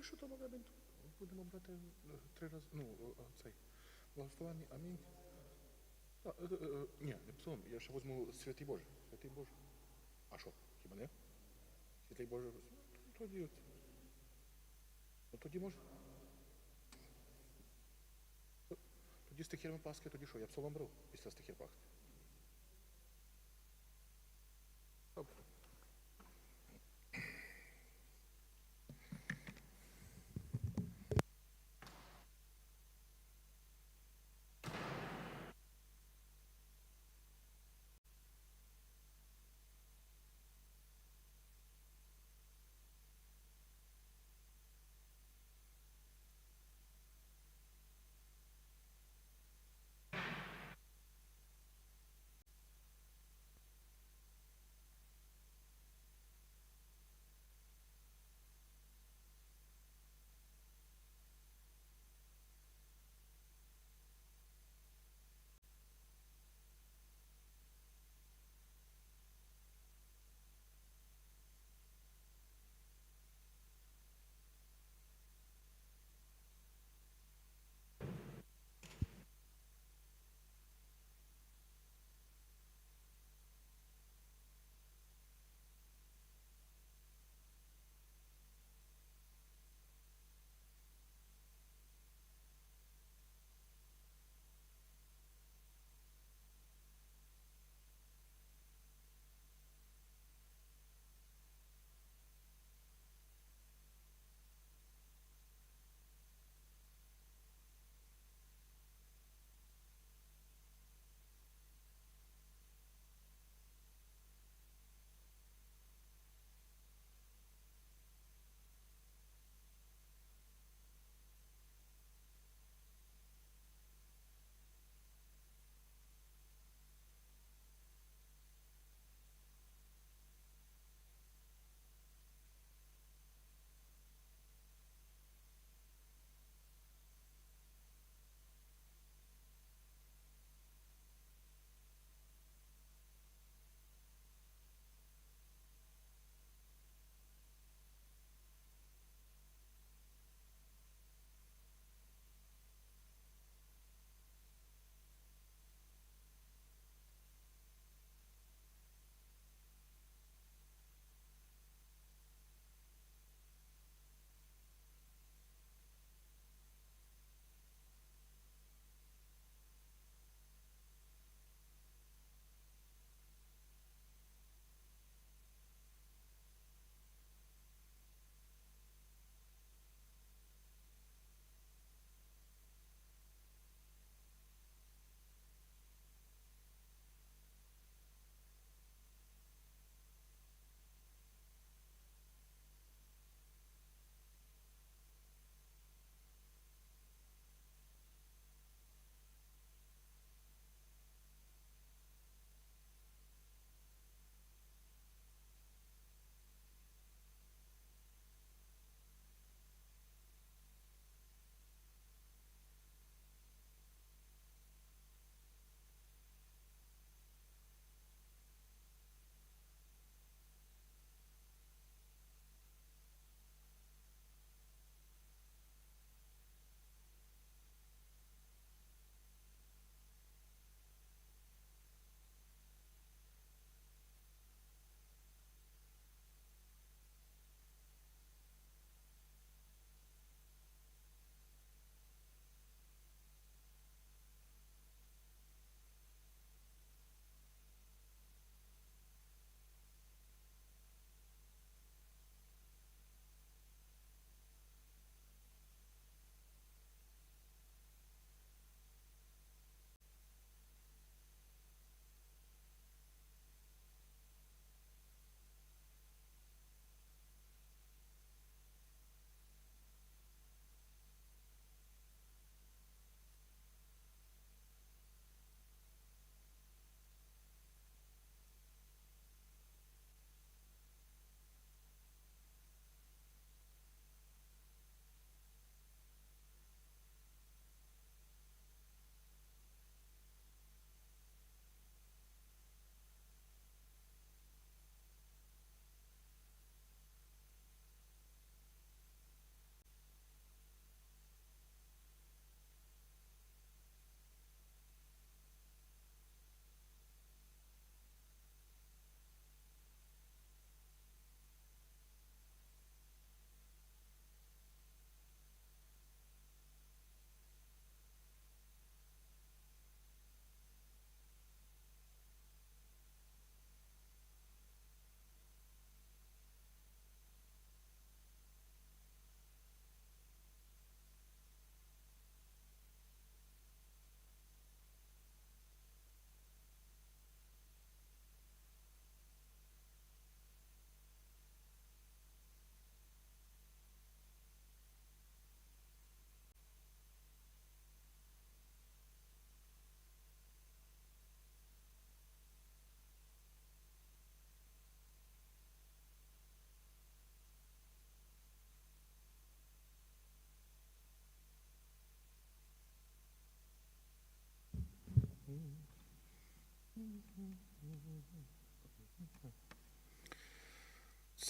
думаю, що може бути. Будемо брати е, три рази, ну, е, е, цей, благословення, амінь. А, е, е, ні, не псалом, я ще візьму святий Боже. Святий Боже. А що, хіба не? Святий Боже, ну, тоді, от. ну тоді може. Тоді стихірами Пасхи, тоді що, я псалом брав після стихір Пасхи.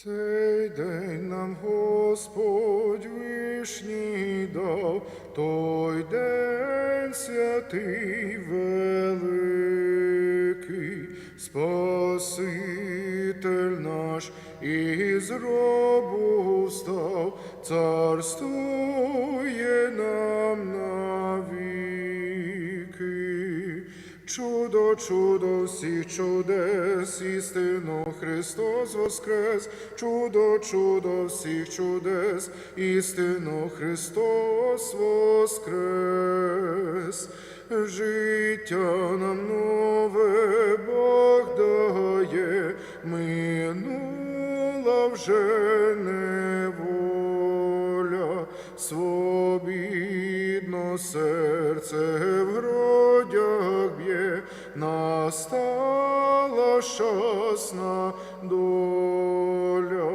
Цей день нам Господь вишній дав, той день святий великий, Спаситель наш із гробу встав, царствує нам Чудо, чудо всіх чудес, істину Христос воскрес, чудо, чудо всіх чудес, істину Христос воскрес, життя нам нове Бог дає, минула вже неволя, свобідно серце в грудях б'є, настала щасна доля.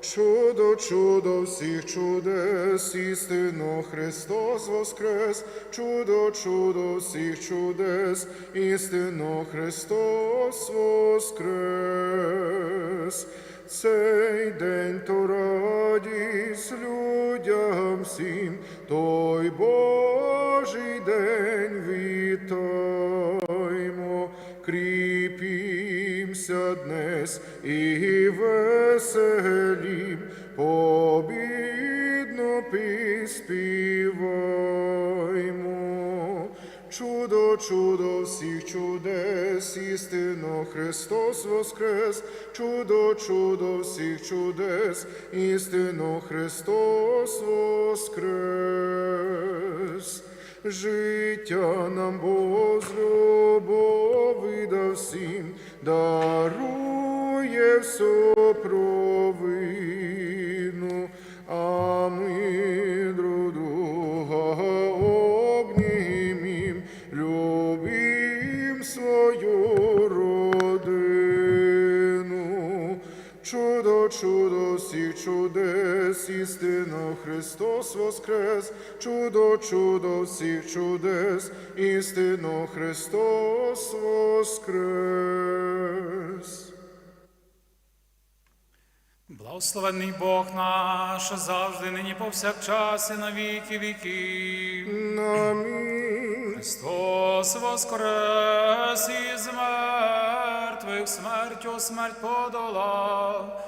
Чудо, чудо всіх чудес, істинно Христос воскрес, чудо, чудо всіх чудес, істинно Христос воскрес. Цей день то радість людям всім, той Божий день вітаймо, кріпімся днес і веселім, побідно піспіваймо. Чудо, чудо всіх чудес, істинно Христос воскрес, чудо, чудо всіх чудес, істинно Христос воскрес. Життя нам Бог з всім, дарує всю провину, а ми друг друга обнімім, любім свою родину. Чудо, чудо чудес, істинно Христос воскрес, чудо, чудо всіх чудес, істинно Христос воскрес. Благословений Бог наш, завжди, нині повсякчас і на віки віків. Амінь. Христос воскрес із мертвих, смертю смерть подолав,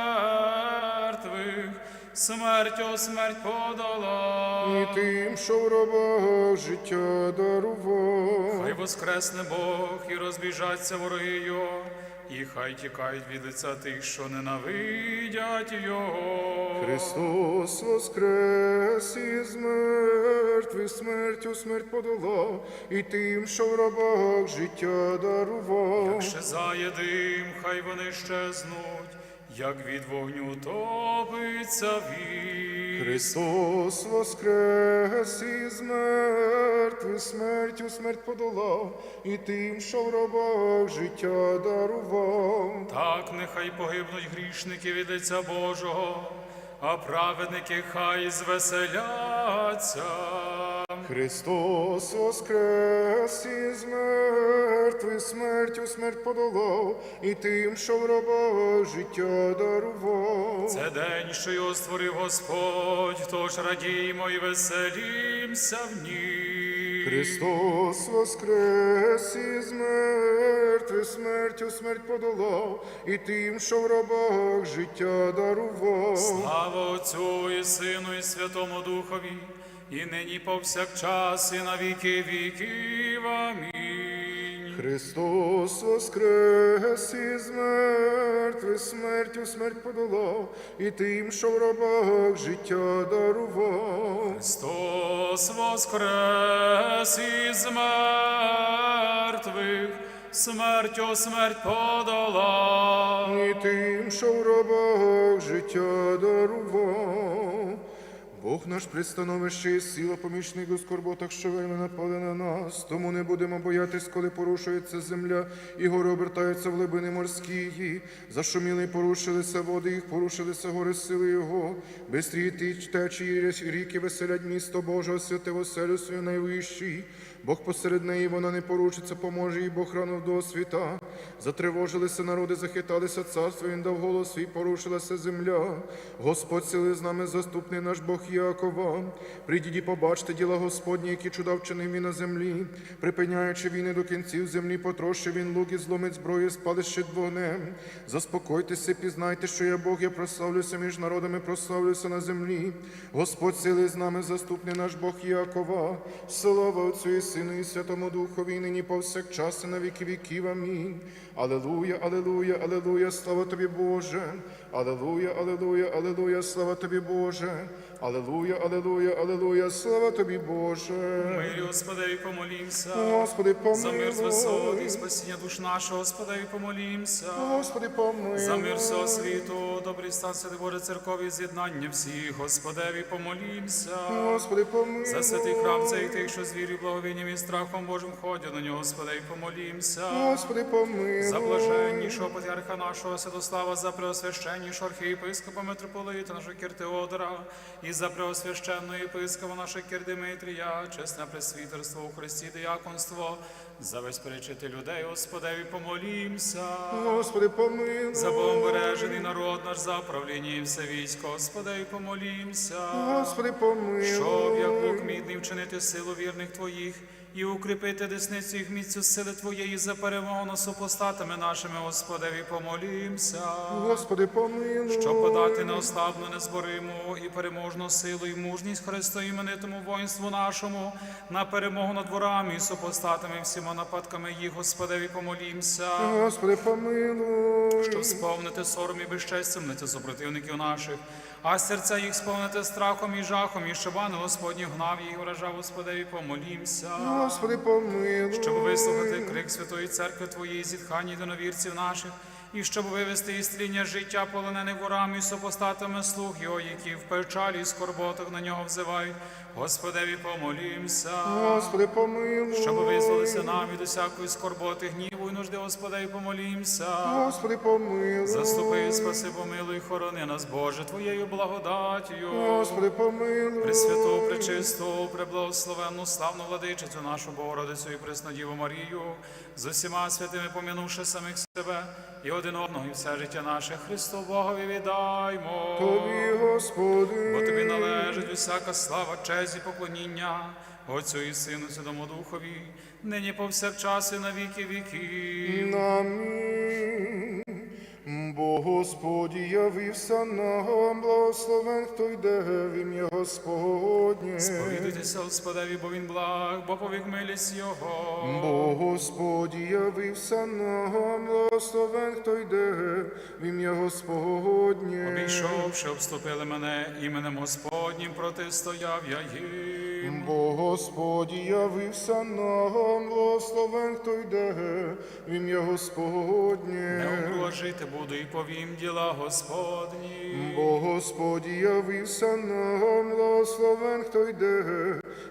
смертю смерть подолав. І тим, що в робах життя дарував. Хай воскресне Бог і розбіжаться вороги його, і хай тікають від лиця тих, що ненавидять його. Христос воскрес із мертвих, смертю смерть подолав, і тим, що в рабах життя дарував. Як Ще заєдим, хай вони щезнуть, як від вогню топиться він. Христос воскрес із мертвих, смертю смерть подолав, і тим, що в рабах життя дарував. Так нехай погибнуть грішники від лиця Божого, а праведники хай звеселяться. Христос воскрес із мертвих, смертю смерть подолав, і тим, що в рабах життя дарував. Це день, що його створив Господь, тож радіймо і веселімся в ній. Христос воскрес із мертвих, смертю смерть подолав, і тим, що в рабах життя дарував. Слава Отцю і Сину, і Святому Духові, і нині повсякчас, і на віки віків. Амінь. Христос воскрес із мертвих, смертю смерть подолав, і тим, що в рабах життя дарував. Христос воскрес із мертвих, смертю смерть подолав. І тим, що в рабах життя дарував. Бог наш пристановище і сила помічник у скорботах, що вельми напали на нас, тому не будемо боятись, коли порушується земля, і гори обертаються в глибини морські. Зашуміли і порушилися води, їх порушилися гори сили Його. Бистрі течії ріки веселять місто Боже, освяти оселю свою найвищий. Бог посеред неї вона не порушиться, поможе їй Бог рано до світа. Затривожилися народи, захиталися царство, він дав голос свій, порушилася земля. Господь сили з нами, заступний наш Бог Якова. Прийдіть і побачте діла Господні, які чуда вчинив він на землі, припиняючи війни до кінців землі, потрощив він лук і зломить зброю, спали щит вогнем. Заспокойтеся, пізнайте, що я Бог, я прославлюся між народами, прославлюся на землі. Господь сили з нами, заступний наш Бог Якова. Слава Отцю і Сину і Святому Духові, і нині повсякчас і на віки віків. Амінь. Алелуя, алелуя, алелуя, слава тобі, Боже. Алелуя, алелуя, алелуя, слава тобі, Боже. Алелуя, алелуя, алелуя, слава тобі, Боже. Мирі, Господи, помолімся. Господи, За мир з висот і спасіння душ нашого, Господи, помолімся. Господи, помилуй. За мир всього світу, добрий стан, святий Боже, церкові, з'єднання всіх, Господеві, помолімся. Господи, помилуй. За святий храм цей тих, що з вірою, благовінням і страхом Божим ходять на нього, Господи, помолімся. Господи, помилуй. За блаженнішого патріарха нашого Святослава, за преосвященнішого архієпископа митрополита нашого Кіртеодора, і за преосвященного єпископа нашого Кірдимитрія, чесне пресвітерство у Христі, дияконство, за весь перечити людей, Господеві, помолімся. Господи, помилуй. За Богомбережений народ наш, за правління і все військо, Господеві, помолімся. Господи, помилуй. Щоб як Бог мідний вчинити силу вірних Твоїх і укріпити десницю їх міцю сили Твоєї за перемогу над супостатами нашими, Господеві, помолімся. Господи, помилуй. Щоб подати неослабну, незбориму і переможну силу і мужність Христу іменитому воїнству нашому на перемогу над ворами і супостатами всіма нападками їх, Господеві, помолімся. Господи, помилуй. Щоб сповнити сором і безчестям на супротивників наших, а серця їх сповнити страхом і жахом, і щоб ангел Господній гнав їх, вражав Господеві, помолімся. Господи, помилуй. Щоб вислухати крик Святої Церкви Твоєї, зітхання єдиновірців наших, і щоб вивести із тління життя полонених ворами і супостатами слуг його, які в печалі і скорботах на нього взивають. Господеві, помолімся. Господи, помилуй. Щоб визволися нам від усякої скорботи, гніву і нужди, Господеві, помолімся. Господи, помилуй. Заступи, спаси, помилуй, хорони нас, Боже, Твоєю благодаттю. Господи, помилуй. Пресвяту, пречисту, преблагословенну, славну владичицю нашу Богородицю і Преснодіву Марію, з усіма святими помінувши самих себе і один одного, і все життя наше Христу Богові віддаймо. Тобі, Господи. Бо тобі належить усяка слава, честь і поклоніння, Отцю і Сину, Святому Духові, нині повсякчас і на віки віків. Амінь. Бо Господь явився нам, благословен, хто йде в ім'я Господнє. Сповідуйтеся Господеві, бо він благ, бо повік милість Його. Бо Господь явився нам, благословен, хто йде в ім'я Господнє. Обійшовши, обступили мене іменем Господнім, протистояв я їм. Бо Господь явився нам, благословен, хто йде в ім'я Господнє. а жити буду і повім діла Господні. Бо Господь явився нам, благословен, хто йде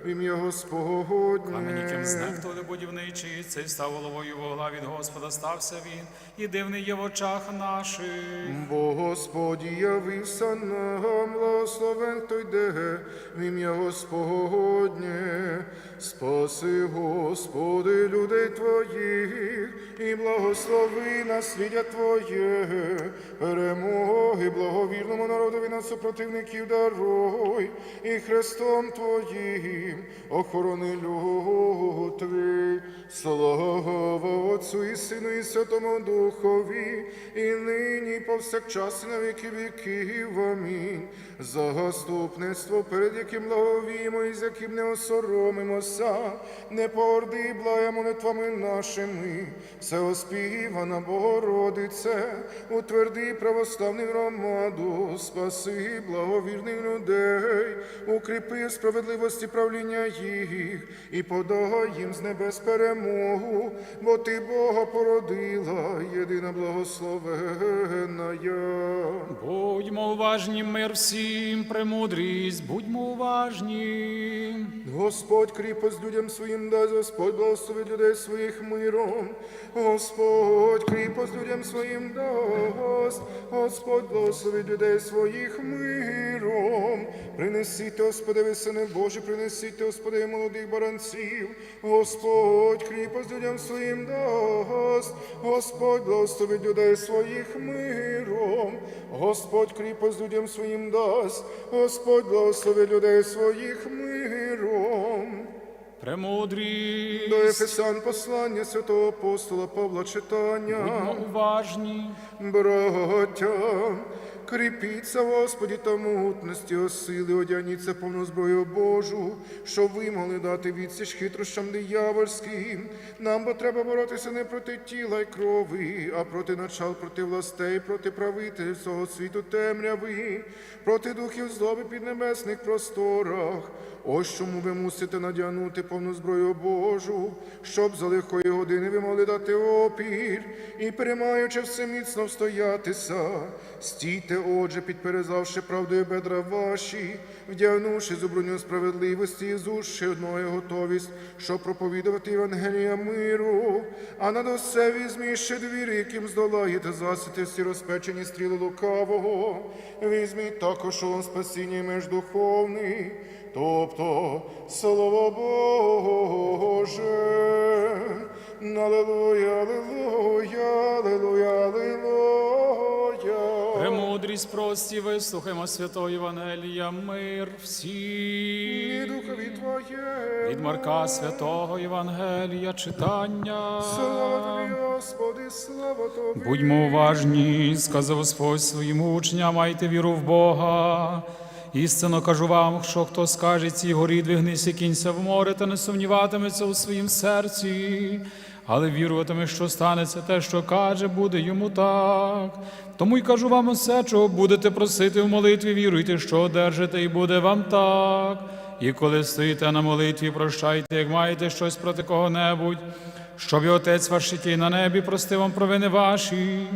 в ім'я Господнє. Каменіким знехтували будівничі, цей став головою вогла від Господа стався він, і дивний є в очах наших. Бо Господь явився нам, благословен, хто йде в ім'я Господнє. Спаси, Господи, людей Твоїх, і благослови наслідя Твоє, перемоги благовірному народові над супротивників даруй, і Христом Твоїм охорони люд Твій. Слава Отцю і Сину і Святому Духові, і нині і повсякчас і на віки віків. Амінь. Заступництво, перед яким благовіємо і з яким не осоромимося, не порди благо молитвами нашими, все оспівана Богородице, утверди православну громаду, спаси благовірних людей, укріпи справедливості правління їх і подай їм з небес перемогу, бо ти Бога породила, єдина благословена. Будьмо уважні, мир всім, премудрість, будьмо уважні. morning. Господь кріпость людям своїм дасть, Господь благословить людей своїх миром. Господь кріпость людям своїм дасть, Господь благословить людей своїх миром. Принесіть, Господи, сини Божі, принесіть, Господи, молодих баранців. Господь кріпость людям своїм дасть, Господь благословить людей своїх миром. Господь кріпость людям своїм дасть, Господь благословить людей своїх миром. Премудрість, До Ефесян послання святого апостола Павла читання. будьмо уважні. Браття, кріпіться, Господі та мутності осили, одягніться повну зброю Божу, щоб ви могли дати відсіч хитрощам диявольським. Нам бо треба боротися не проти тіла й крови, а проти начал, проти властей, проти правителів цього світу темряви, проти духів злоби під небесних просторах. Ось чому ви мусите надягнути повну зброю Божу, щоб за лихої години ви могли дати опір і, переймаючи все міцно встоятися. Стійте, отже, підперезавши правдою бедра ваші, вдягнувши зуброню справедливості і зушши одною готовість, щоб проповідувати Євангелія миру, а над усе візьміть ще двір, яким здолаєте засити всі розпечені стріли лукавого. Візьміть також он спасіння і меж духовний, тобто Слово Боже. Аллилуйя, аллилуйя, аллилуйя, аллилуйя. Премудрість прості, вислухаймо святого Євангелія, мир І духові Твоє. Від Марка святого Євангелія читання. Слава тобі, Господи, слава тобі. Будьмо уважні, сказав Господь своїм учням, майте віру в Бога. Істинно кажу вам, що хто скаже цій горі, двигнися, кінься в море, та не сумніватиметься у своїм серці, але віруватиме, що станеться те, що каже, буде йому так. Тому й кажу вам усе, чого будете просити в молитві, віруйте, що одержите, і буде вам так. І коли стоїте на молитві, прощайте, як маєте щось проти кого-небудь, щоб і Отець ваш, який на небі, простив вам провини ваші.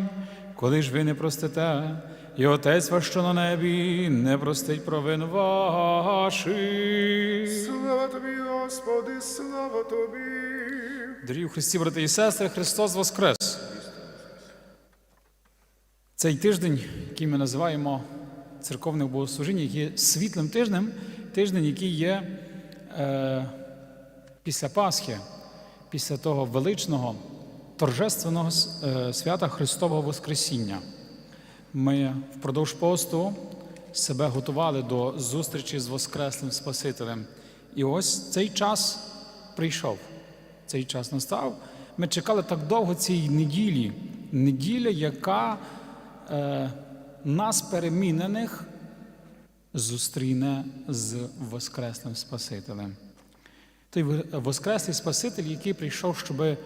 Коли ж ви не простите, і Отець ваш, що на небі, не простить провин ваших. Слава тобі, Господи, слава тобі. Дорогі Христі, брати і сестри, Христос Воскрес! Цей тиждень, який ми називаємо церковне богослужіння, є світлим тижнем, тиждень, який є е, після Пасхи, після того величного торжественного е, свята Христового Воскресіння. Ми впродовж посту себе готували до зустрічі з Воскреслим Спасителем. І ось цей час прийшов. Цей час настав. Ми чекали так довго цієї неділі. Неділя, яка е, нас перемінених зустріне з Воскреслим Спасителем. Той Воскреслий Спаситель, який прийшов, щоб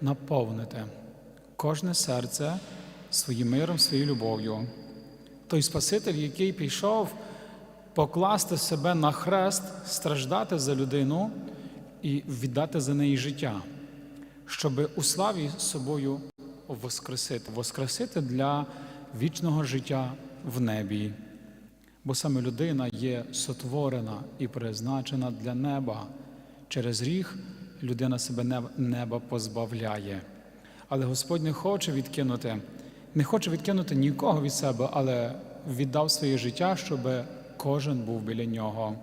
наповнити кожне серце своїм миром, своєю любов'ю. Той Спаситель, який прийшов покласти себе на хрест, страждати за людину і віддати за неї життя, щоб у славі собою воскресити, воскресити для вічного життя в небі. Бо саме людина є сотворена і призначена для неба. Через гріх людина себе неба позбавляє. Але Господь не хоче відкинути, не хоче відкинути нікого від себе, але віддав своє життя, щоб кожен був біля нього.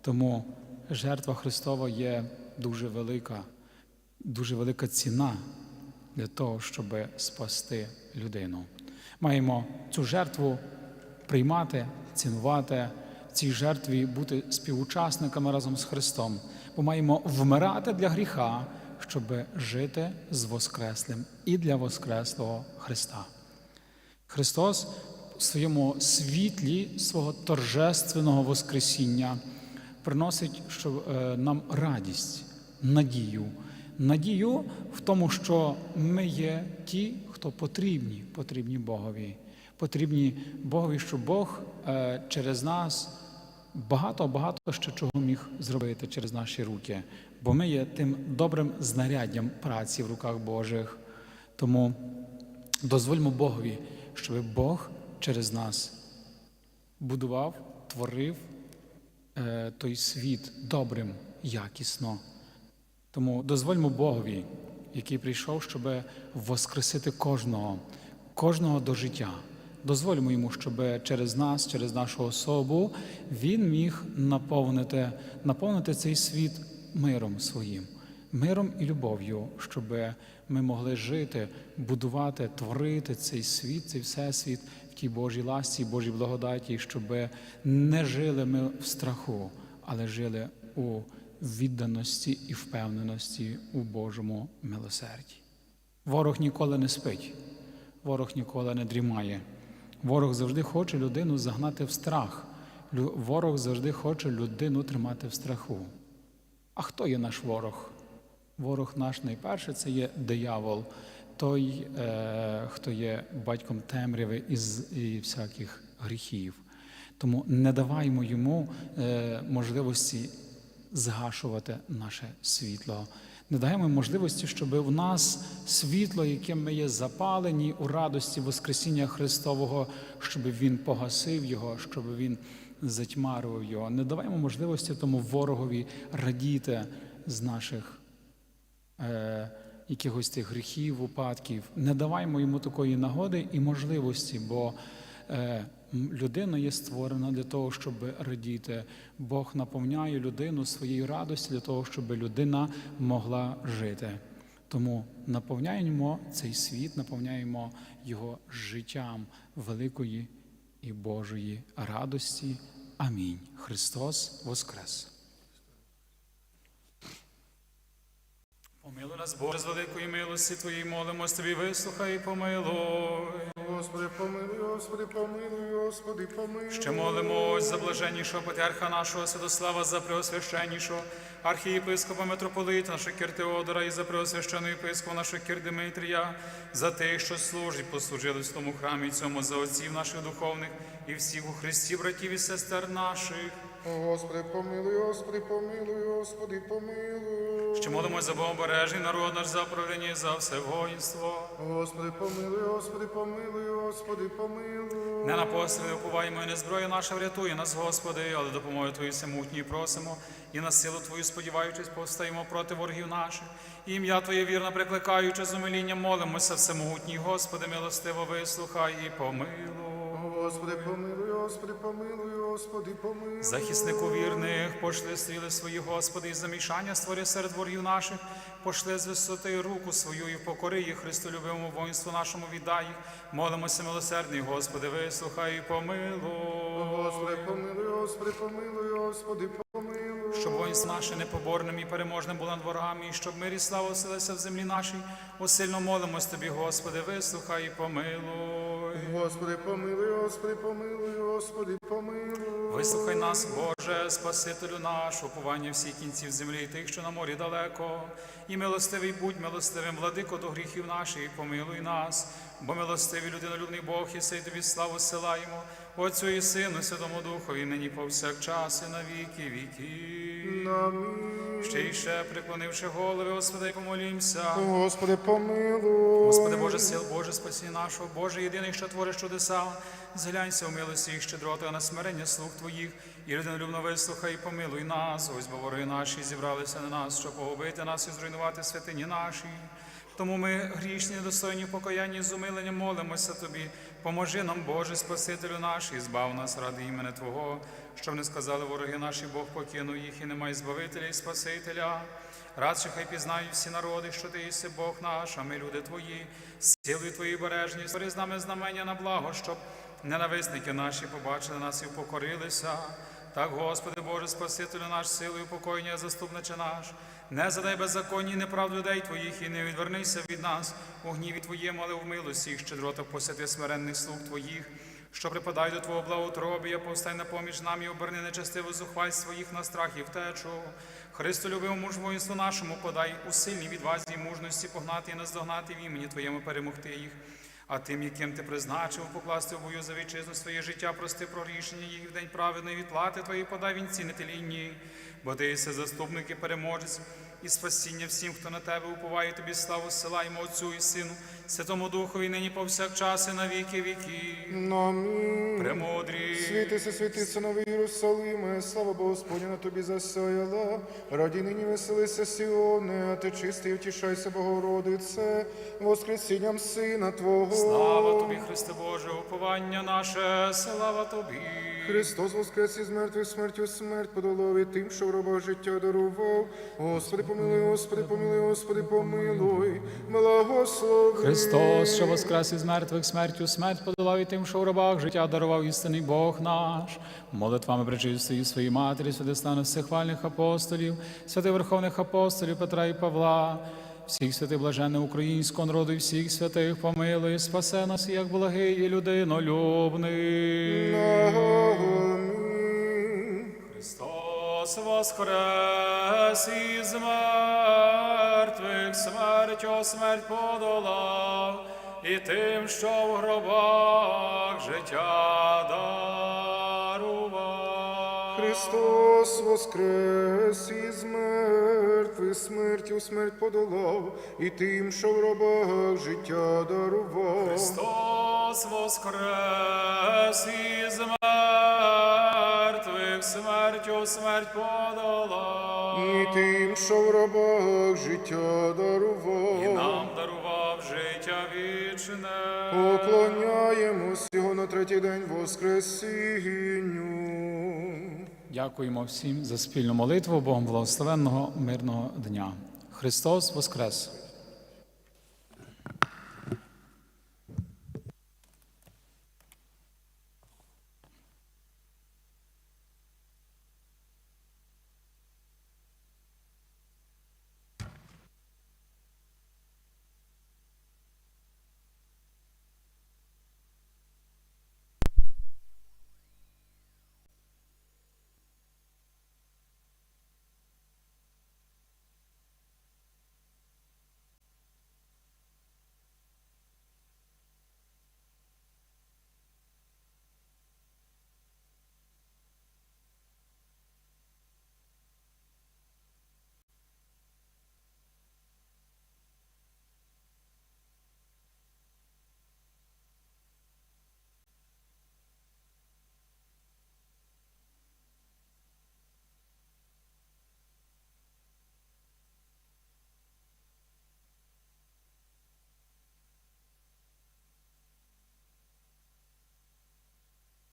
Тому жертва Христова є дуже велика, дуже велика ціна для того, щоб спасти людину. Маємо цю жертву приймати, цінувати, цій жертві бути співучасниками разом з Христом, бо маємо вмирати для гріха, щоб жити з Воскреслим і для Воскреслого Христа. Христос в своєму світлі свого торжественного Воскресіння приносить що, е, нам радість, надію. Надію в тому, що ми є ті, хто потрібні, потрібні Богові. Потрібні Богові, щоб Бог е, через нас багато-багато ще чого міг зробити через наші руки, бо ми є тим добрим знаряддям праці в руках Божих. Тому дозвольмо Богові, щоб Бог через нас будував, творив той світ добрим, якісно. Тому дозвольмо Богові, який прийшов, щоб воскресити кожного, кожного до життя. Дозвольмо йому, щоб через нас, через нашу особу, він міг наповнити, наповнити цей світ миром своїм, миром і любов'ю, щоб ми могли жити, будувати, творити цей світ, цей всесвіт в тій Божій ласці, Божій благодаті, щоб не жили ми в страху, але жили у відданості і впевненості у Божому милосерді. Ворог ніколи не спить, ворог ніколи не дрімає. Ворог завжди хоче людину загнати в страх. Ворог завжди хоче людину тримати в страху. А хто є наш ворог? Ворог наш найперше це є диявол, той, е, хто є батьком темряви і, з- і всяких гріхів. Тому не даваймо йому е, можливості згашувати наше світло. Не даємо можливості, щоб в нас світло, яким ми є запалені у радості Воскресіння Христового, щоб він погасив його, щоб він затьмарював його. Не даваємо можливості тому ворогові радіти з наших е, якихось тих гріхів, упадків. Не даваймо йому такої нагоди і можливості, бо е, людина є створена для того, щоб радіти. Бог наповняє людину своєю радістю для того, щоб людина могла жити. Тому наповняємо цей світ, наповняємо його життям великої і Божої радості. Амінь. Христос Воскрес! Помилуй нас, Боже, з великої милості Твоїй молимось Тобі, вислухай і помилуй. Господи, помилуй, Господи, помилуй, Господи, помилуй. Ще молимось за блаженнішого патріарха нашого Святослава, за преосвященнішого архієпископа митрополита нашого Кир Теодора і за преосвященого єпископа нашого Кир Димитрія, за тих, що служать, послужили в тому храмі цьому, за отців наших духовних і всіх у Христі, братів і сестер наших. Господи, помилуй, Господи, помилуй, Господи, помилуй. Ще молимось за Богобережний народ наш, за правління і за все воїнство. Господи, помилуй, Господи, помилуй, Господи, помилуй. Не на постріли уповаємо, і не зброю наша врятує нас, Господи, але допомоги Твої всемутній просимо, і на силу Твою сподіваючись, повстаємо проти ворогів наших. І ім'я Твоє вірно прикликаючи з умилінням, молимося, всемогутній Господи, милостиво вислухай і помилуй. Господи, помилуй, Господи, помилуй, Господи, помилуй. Захиснику вірних, пошли стріли свої, Господи, і замішання створи серед ворів наших, пошли з висоти руку свою і покори їх Христолюбивому воїнству нашому віддай. Молимося, милосердний, Господи, вислухай і помилуй. Господи, помилуй, Господи, помилуй, Господи, помилуй. Щоб воїнство наше непоборним і переможним було над ворогами, і щоб мир і слава оселилися в землі нашій. Усильно молимось Тобі, Господи, вислухай і помилуй. Господи, помилуй, Господи, помилуй, Господи, помилуй. Вислухай нас, Боже, Спасителю наш, уповання всіх кінців землі, і тих, що на морі далеко. І милостивий будь милостивим, владико до гріхів наших, і помилуй нас, бо милостивий людинолюбний Бог, і сей тобі славу силаємо, Отцю і Сину, Святому Духові, нині повсякчас, і на віки. Амінь. Ще й ще, преклонивши голови, Господи, помолімся. Господи, помилуй. Господи Боже, сил, Боже, спасі нашого, Боже, єдиний, що твориш чудеса, зглянься у милості і щедроти на смирення слуг Твоїх, і людинолюбно вислухай, і помилуй нас, ось бо вори наші зібралися на нас, щоб погубити нас і зруйнувати святині наші. Тому ми, грішні, недостойні покаянні з умиленням молимося Тобі. Поможи нам, Боже, Спасителю наш, і збав нас ради імени Твого, щоб не сказали вороги наші, Бог покинув їх і немає збавителя і Спасителя. Радше хай пізнають всі народи, що ти єси Бог наш, а ми люди твої, силою твої бережні, з нами знамення на благо, щоб ненависники наші побачили нас і впокорилися. Так, Господи Боже, Спасителю наш, силою покоєння, заступниче наш, не задай беззаконні неправд людей Твоїх, і не відвернися від нас у гніві Твоєму, але в милості і щедротах посяти смиренних слуг Твоїх, що припадай до Твого благоутробія, повстай на поміч нам і оберни нечестиву зухвальство їх на страх і втечу. Христу любимому ж воїнству нашому подай у сильній відвазі і мужності погнати і наздогнати в імені Твоєму перемогти їх. А тим, яким ти призначив покласти в бою за вітчизну своє життя, прости про рішення їх в день праведної відплати Твої подай вінці нетелінні, бо ти єси заступник і переможець, і спасіння всім, хто на тебе уповає, тобі славу силаємо Отцю і Сину, Святому Духові нині повсякчас і на віки віки. Амінь. Премудрі. Світися, світиться новий Єрусалиме, слава Богу Господня на тобі засяяла. Раді нині веселися Сіоне, а ти чистий, втішайся, Богородице, воскресінням Сина Твого. Слава тобі, Христе Боже, уповання наше, слава тобі. Христос воскрес із мертвих смертю смерть подолав тим, що в робах життя дарував. Господи, помилуй, Господи, помилуй, Господи, помилуй, благослови. Христос, що воскрес із мертвих смертю, смерть подолав тим, що в рабах життя дарував істинний Бог наш. Молитвами пречистої своїй матері, святи стану всехвальних апостолів, святих верховних апостолів Петра і Павла, всіх святих блаженних українського народу і всіх святих помилуй, спасе нас, як благий і людинолюбний. Христос воскрес із мертвих, смертю смерть подолав, і тим, що в гробах життя дарував. Христос воскрес із мертвих смертю смерть подолав, і тим, що в робах життя дарував. Христос воскрес із мертвих, смертю смерть подолав, І тим, що в рабах життя дарував, і нам дарував життя вічне. Поклоняємось його на третій день Воскресінню. Дякуємо всім за спільну молитву, Богом благословенного мирного дня. Христос Воскрес!